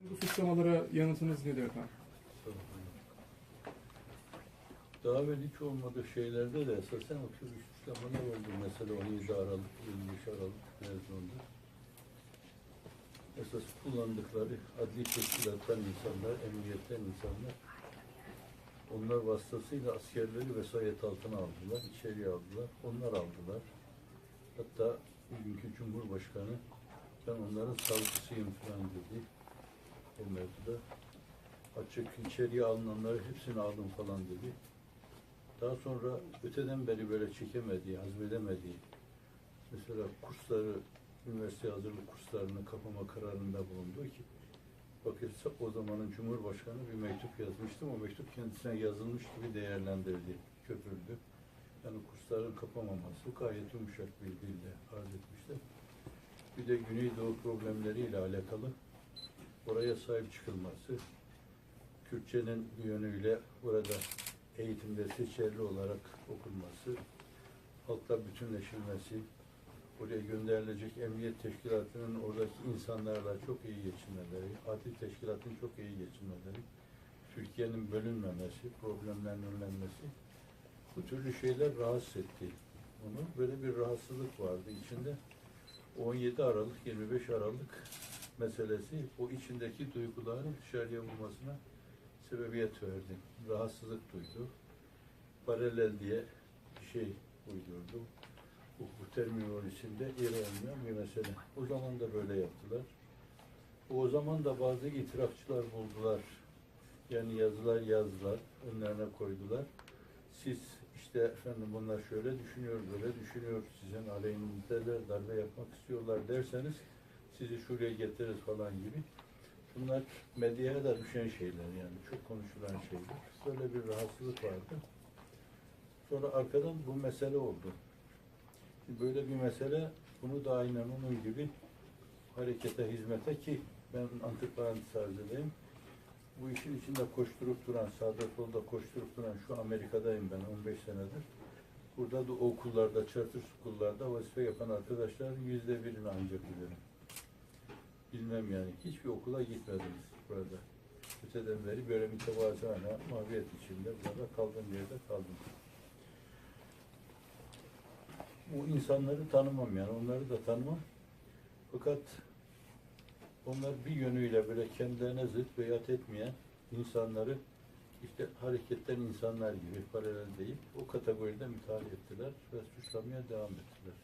Bu suçlamalara yanıtınız nedir efendim? Daha evvel hiç olmadığı şeylerde de esasen o tür suçlamalar oldu. Mesela 17 Aralık, 25 Aralık mezununda. Esas kullandıkları adli teşkilattan insanlar, emniyetten insanlar onlar vasıtasıyla askerleri vesayet altına aldılar, içeriye aldılar, onlar aldılar. Hatta bugünkü Cumhurbaşkanı ben onların savcısıyım falan dedi o mevzuda. Açık içeriye alınanları hepsini aldım falan dedi. Daha sonra öteden beri böyle çekemediği, hazmedemediği, mesela kursları, üniversite hazırlık kurslarını kapama kararında bulundu ki, bakılsa o zamanın Cumhurbaşkanı bir mektup yazmıştım. O mektup kendisine yazılmış gibi değerlendirdi, köpürdü. Yani kursların kapamaması gayet yumuşak bir dille arz etmişler. Bir de Güneydoğu problemleriyle alakalı oraya sahip çıkılması, Kürtçenin bir yönüyle burada eğitimde seçerli olarak okunması, halkla bütünleşilmesi, oraya gönderilecek emniyet teşkilatının oradaki insanlarla çok iyi geçinmeleri, adli teşkilatın çok iyi geçinmeleri, Türkiye'nin bölünmemesi, problemlerin önlenmesi, bu türlü şeyler rahatsız etti onu. Böyle bir rahatsızlık vardı içinde. 17 Aralık, 25 Aralık meselesi o içindeki duyguların dışarıya vurmasına sebebiyet verdi. Rahatsızlık duydu. Paralel diye bir şey uydurdu. Hukuk terminolojisinde yeri olmayan bir mesele. O zaman da böyle yaptılar. O zaman da bazı itirafçılar buldular. Yani yazılar yazdılar, önlerine koydular. Siz işte efendim bunlar şöyle düşünüyor, böyle düşünüyor, sizin aleyhinizde de darbe yapmak istiyorlar derseniz sizi şuraya getiririz falan gibi. Bunlar medyaya da düşen şeyler yani çok konuşulan şeyler. Böyle bir rahatsızlık vardı. Sonra arkadan bu mesele oldu. Böyle bir mesele bunu da aynen onun gibi harekete, hizmete ki ben antiparantez arz edeyim. Bu işin içinde koşturup duran, sağda solda koşturup duran şu Amerika'dayım ben 15 senedir. Burada da okullarda, charter okullarda vazife yapan arkadaşların yüzde birini ancak bilirim. Bilmem yani. Hiçbir okula gitmediniz burada. Öteden beri böyle mütevazıhane, maviyet içinde burada kaldığım yerde kaldım. Bu insanları tanımam yani. Onları da tanımam. Fakat onlar bir yönüyle böyle kendilerine zıt beyat etmeyen insanları işte hareketten insanlar gibi paralel değil, o kategoride müteala ettiler ve suçlamaya devam ettiler.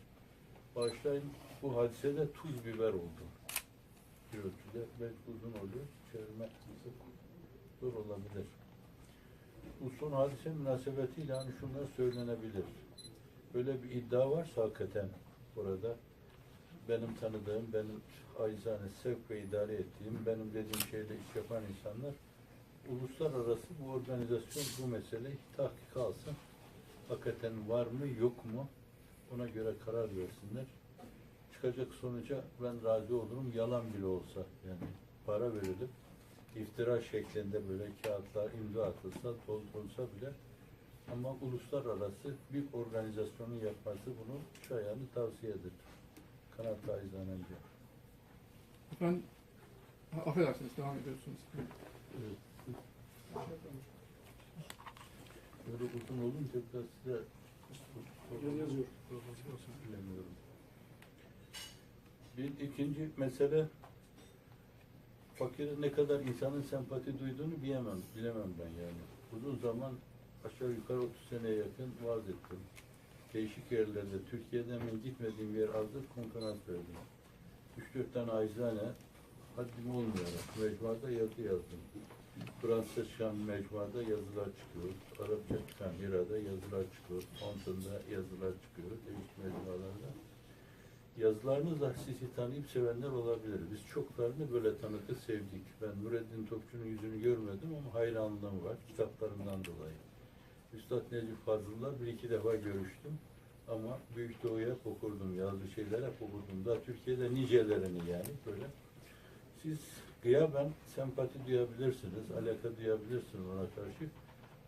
Bağışlayın bu hadisede tuz biber oldu. Bir ölçüde belki uzun oluyor, çevirme zor olabilir. Bu son hadise münasebetiyle hani şunlar söylenebilir. Böyle bir iddia varsa hakikaten orada benim tanıdığım, benim acizane sevk ve idare ettiğim, benim dediğim şeyle iş yapan insanlar uluslararası bu organizasyon bu meseleyi tahkik alsın. Hakikaten var mı yok mu ona göre karar versinler. Çıkacak sonuca ben razı olurum. Yalan bile olsa yani para verilip iftira şeklinde böyle kağıtlar imza atılsa, doldurulsa bile ama uluslararası bir organizasyonun yapması bunu şayanı tavsiye ederim. Kanat. Efendim, ha, affedersiniz devam ediyorsunuz. Evet. Böyle uzun olunca biraz size ikinci mesele fakire ne kadar insanın sempati duyduğunu bilemem, bilemem ben yani. Uzun zaman aşağı yukarı 30 seneye yakın vaaz ettim. Değişik yerlerde, Türkiye'den ben gitmediğim yer azdır, konferans verdim. 3-4 tane acizane, haddim olmayarak mecmuada yazı yazdım. Fransızca çıkan mecmuada yazılar çıkıyor. Arapça çıkan Hira'da yazılar çıkıyor. Fountain'da yazılar çıkıyor. Değişik mecmualarda. Yazılarınızla sizi tanıyıp sevenler olabilir. Biz çoklarını böyle tanıdık, sevdik. Ben Nureddin Topçu'nun yüzünü görmedim ama hayranlığım var kitaplarından dolayı. Üstad Necip Fazıl'la bir iki defa görüştüm. Ama Büyük Doğu'ya okurdum, yazdığı şeyler hep okurdum. Daha Türkiye'de nicelerini yani böyle. Siz gıyaben sempati duyabilirsiniz, alaka duyabilirsiniz ona karşı.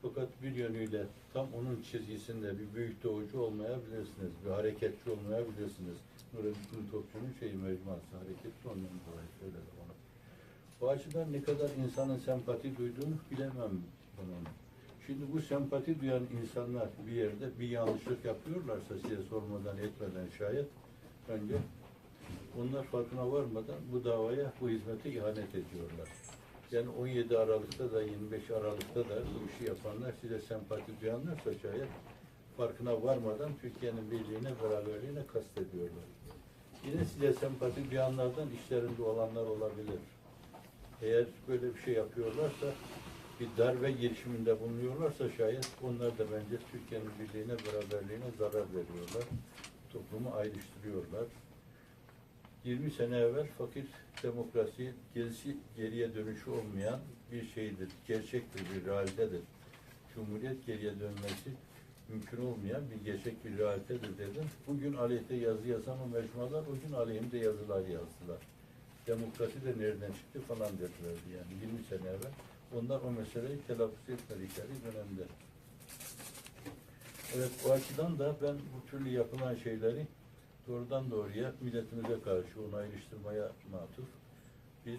Fakat bir yönüyle tam onun çizgisinde bir büyük doğucu olmayabilirsiniz, bir hareketçi olmayabilirsiniz. Nureddin Topçu'nun şeyi mecmuası, hareketli olmayan dolayı söyledim ona. Bu açıdan ne kadar insanın sempati duyduğunu bilemem bunun. Şimdi bu sempati duyan insanlar bir yerde bir yanlışlık yapıyorlarsa size sormadan etmeden şayet önce onlar farkına varmadan bu davaya, bu hizmete ihanet ediyorlar. Yani 17 Aralık'ta da 25 Aralık'ta da bu işi yapanlar size sempati duyanlarsa şayet farkına varmadan Türkiye'nin birliğine, beraberliğine kastediyorlar. Yine size sempati duyanlardan işlerinde olanlar olabilir. Eğer böyle bir şey yapıyorlarsa, bir darbe girişiminde bulunuyorlarsa şayet onlar da bence Türkiye'nin birliğine, beraberliğine zarar veriyorlar. Toplumu ayrıştırıyorlar. 20 sene evvel fakir demokrasi gerisi geriye dönüşü olmayan bir şeydir. Gerçektir, bir realitedir. Cumhuriyet geriye dönmesi mümkün olmayan bir gerçek bir realitedir dedim. Bugün aleyhte yazı yazan o mecmualar, o gün aleyhimde yazılar yazdılar. Demokrasi de nereden çıktı falan dedilerdi yani 20 sene evvel. Onlar o meseleyi telaffuz etmedikleri dönemde. Evet bu açıdan da ben bu türlü yapılan şeyleri doğrudan doğruya milletimize karşı onu ayrıştırmaya matuf bir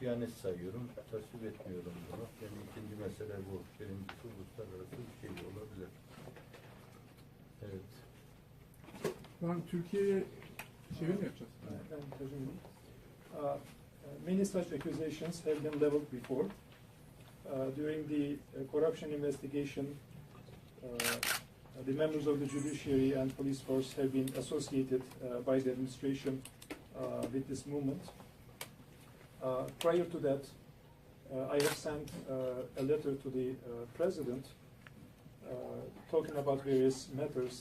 diyanet sayıyorum. Tasvip etmiyorum bunu. Yani ikinci mesele bu. Birincisi uluslararası bir şey olabilir. Evet. Ben Türkiye'ye çeviri mi yapacağız? and Uh, uh, many such accusations have been leveled before. Uh, during the uh, corruption investigation, uh, the members of the judiciary and police force have been associated uh, by the administration uh, with this movement. Uh, prior to that, uh, I have sent uh, a letter to the president talking about various matters